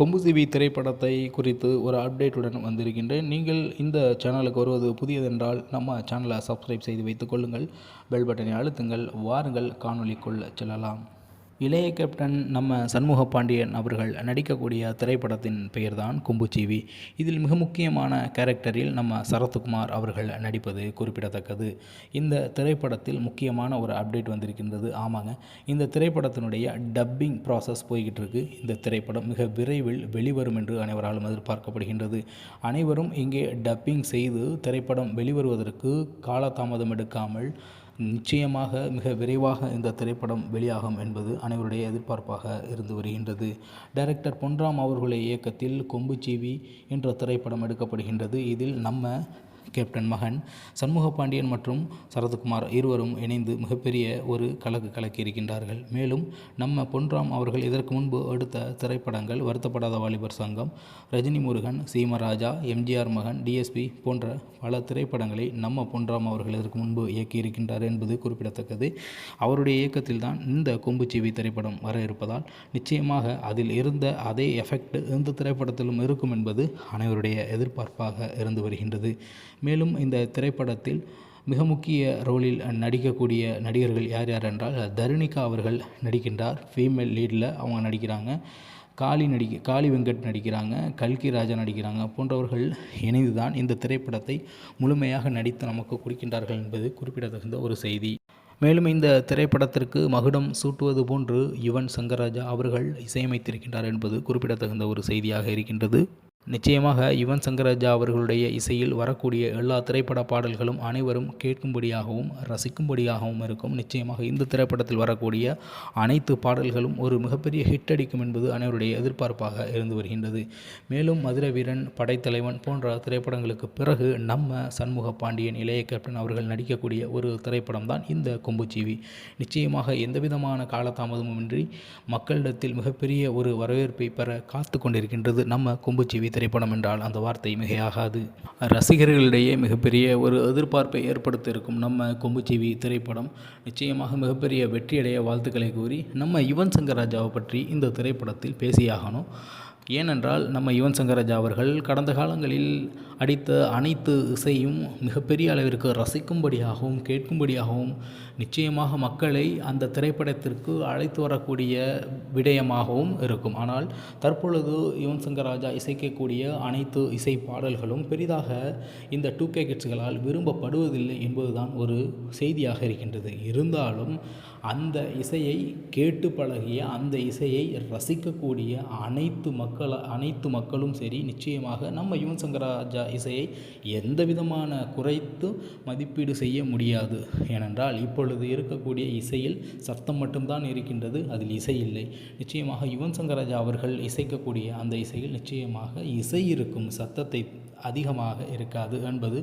கொம்புசிவி திரைப்படத்தை குறித்து ஒரு அப்டேட்டுடன் வந்திருக்கின்றேன். நீங்கள் இந்த சேனலுக்கு வருவது புதியதென்றால் நம்ம சேனலை சப்ஸ்கிரைப் செய்து வைத்துக் கொள்ளுங்கள். பெல் பட்டனை அழுத்துங்கள். வாருங்கள். காணொலிக்குள் செல்லலாம். இளைய கேப்டன் நம்ம சண்முக பாண்டியன் அவர்கள் நடிக்கக்கூடிய திரைப்படத்தின் பெயர்தான் கொம்புச்சீவி. இதில் மிக முக்கியமான கேரக்டரில் நம்ம சரத்குமார் அவர்கள் நடிப்பது குறிப்பிடத்தக்கது. இந்த திரைப்படத்தில் முக்கியமான ஒரு அப்டேட் வந்திருக்கின்றது. ஆமாங்க இந்த திரைப்படத்தினுடைய டப்பிங் ப்ராசஸ் போய்கிட்டு இருக்கு இந்த திரைப்படம் மிக விரைவில் வெளிவரும் என்று அனைவராலும் எதிர்பார்க்கப்படுகின்றது. அனைவரும் இங்கே டப்பிங் செய்து திரைப்படம் வெளிவருவதற்கு காலதாமதம் எடுக்காமல் நிச்சயமாக மிக விரைவாக இந்த திரைப்படம் வெளியாகும் என்பது அனைவருடைய எதிர்பார்ப்பாக இருந்து வருகின்றது. டைரக்டர் பொன்ராம் அவர்களுடைய இயக்கத்தில் கொம்புச்சீவி என்ற திரைப்படம் எடுக்கப்படுகின்றது. இதில் நம்ம கேப்டன் மகன் சண்முக பாண்டியன் மற்றும் சரத்குமார் இருவரும் இணைந்து மிகப்பெரிய ஒரு கலக்கு கலக்கி இருக்கின்றார்கள். மேலும் நம்ம பொன்ராம் அவர்கள் இதற்கு முன்பு எடுத்த திரைப்படங்கள் வருத்தப்படாத வாலிபர் சங்கம் ரஜினி முருகன் சீமராஜா எம்ஜிஆர் மகன் டிஎஸ்பி போன்ற பல திரைப்படங்களை நம்ம பொன்ராம் அவர்கள் இதற்கு முன்பு இயக்கியிருக்கின்றார் என்பது குறிப்பிடத்தக்கது. அவருடைய இயக்கத்தில் தான் இந்த கொம்புச்சீவி திரைப்படம் வர இருப்பதால் நிச்சயமாக அதில் இருந்த அதே எஃபெக்ட் இந்த திரைப்படத்திலும் இருக்கும் என்பது அனைவருடைய எதிர்பார்ப்பாக இருந்து வருகின்றது. மேலும் இந்த திரைப்படத்தில் மிக முக்கிய ரோலில் நடிக்கக்கூடிய நடிகர்கள் யார் யார் என்றால் தருணிகா அவர்கள் நடிக்கின்றார் ஃபீமேல் லீடில் அவங்க நடிக்கிறாங்க காளி நடிக்க காளி வெங்கட் நடிக்கிறாங்க கல்கி ராஜா நடிக்கிறாங்க போன்றவர்கள் இணைந்து தான் இந்த திரைப்படத்தை முழுமையாக நடித்து நமக்கு கொடுக்கின்றார்கள் என்பது குறிப்பிடத்தகுந்த ஒரு செய்தி. மேலும் இந்த திரைப்படத்திற்கு மகுடம் சூட்டுவது போன்று யுவன் சங்கராஜா அவர்கள் இசையமைத்திருக்கின்றார் என்பது குறிப்பிடத்தகுந்த ஒரு செய்தியாக இருக்கின்றது. நிச்சயமாக யுவன் சங்கராஜா அவர்களுடைய இசையில் வரக்கூடிய எல்லா திரைப்பட பாடல்களும் அனைவரும் கேட்கும்படியாகவும் ரசிக்கும்படியாகவும் இருக்கும். நிச்சயமாக இந்த திரைப்படத்தில் வரக்கூடிய அனைத்து பாடல்களும் ஒரு மிகப்பெரிய ஹிட் அடிக்கும் என்பது அனைவருடைய எதிர்பார்ப்பாக இருந்து வருகின்றது. மேலும் மதுரை வீரன் படைத்தலைவன் போன்ற திரைப்படங்களுக்கு பிறகு நம்ம சண்முக பாண்டியன் இளைய கேப்டன் அவர்கள் நடிக்கக்கூடிய ஒரு திரைப்படம் தான் இந்த கொம்புச்சீவி நிச்சயமாக எந்தவிதமான காலதாமதமுமின்றி மக்களிடத்தில் மிகப்பெரிய ஒரு வரவேற்பை பெற காத்து கொண்டிருக்கின்றது நம்ம கொம்புச்சீவி திரைப்படம் என்றால் அந்த வார்த்தை மிகையாகாது. ரசிகர்களிடையே மிகப்பெரிய ஒரு எதிர்பார்ப்பை ஏற்படுத்தியிருக்கும் நம்ம கொம்புச்சீவி திரைப்படம். நிச்சயமாக மிகப்பெரிய வெற்றியடைய வாழ்த்துக்களை கூறி நம்ம யுவன் சங்கர் ராஜாவை பற்றி இந்த திரைப்படத்தில் பேசியாகணும். ஏனென்றால் நம்ம யுவன் சங்கர் ராஜா அவர்கள் கடந்த காலங்களில் அடித்த அனைத்து இசையும் மிகப்பெரிய அளவிற்கு ரசிக்கும்படியாகவும் கேட்கும்படியாகவும் நிச்சயமாக மக்களை அந்த திரைப்படத்திற்கு அழைத்து வரக்கூடிய விடயமாகவும் இருக்கும். ஆனால் தற்பொழுது யுவன் சங்கர் ராஜா இசைக்கக்கூடிய அனைத்து இசை பாடல்களும் பெரிதாக இந்த டூ கே கிட்ஸ்களால் விரும்பப்படுவதில்லை என்பதுதான் ஒரு செய்தியாக இருக்கின்றது. இருந்தாலும் அந்த இசையை கேட்டு பழகிய அந்த இசையை ரசிக்கக்கூடிய அனைத்து மக்கள் அனைத்து மக்களும் சரி நிச்சயமாக நம்ம யுவன் சங்கர் ராஜா இசையை எந்த விதமான குறைத்து மதிப்பீடு செய்ய முடியாது. ஏனென்றால் இப்பொழுது இருக்கக்கூடிய இசையில் சத்தம் மட்டும்தான் இருக்கின்றது அதில் இசை இல்லை. நிச்சயமாக யுவன் சங்கர் ராஜா அவர்கள் இசைக்கக்கூடிய அந்த இசையில் நிச்சயமாக இசை இருக்கும் சத்தத்தை அதிகமாக இருக்காது என்பது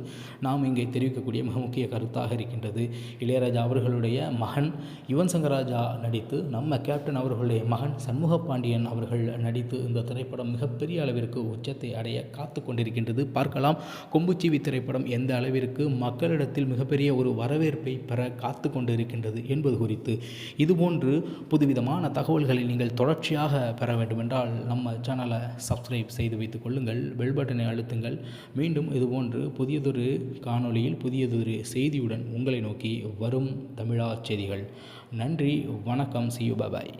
நாம் இங்கே தெரிவிக்கக்கூடிய மிக முக்கிய கருத்தாக இருக்கின்றது. இளையராஜா அவர்களுடைய மகன் யுவன் சங்கர் ராஜா நடித்து நம்ம கேப்டன் அவர்களுடைய மகன் சண்முக பாண்டியன் அவர்கள் நடித்து இந்த திரைப்படம் மிகப்பெரிய அளவிற்கு உச்சத்தை அடைய காத்து கொண்டிருக்கின்றது. பார்க்கலாம் கொம்புச்சீவி திரைப்படம் எந்த அளவிற்கு மக்களிடத்தில் மிகப்பெரிய ஒரு வரவேற்பை பெற காத்து கொண்டிருக்கின்றது என்பது குறித்து. இதுபோன்று புதுவிதமான தகவல்களை நீங்கள் தொடர்ச்சியாக பெற வேண்டுமென்றால் நம்ம சேனலை சப்ஸ்கிரைப் செய்து வைத்துக் கொள்ளுங்கள் பெல் பட்டனை அழுத்துங்கள் மீண்டும் இதுபோன்று புதியதொரு காணொளியில் புதியதொரு செய்தியுடன் உங்களை நோக்கி வரும் தமிழா செய்திகள். நன்றி வணக்கம் சியூ பாய்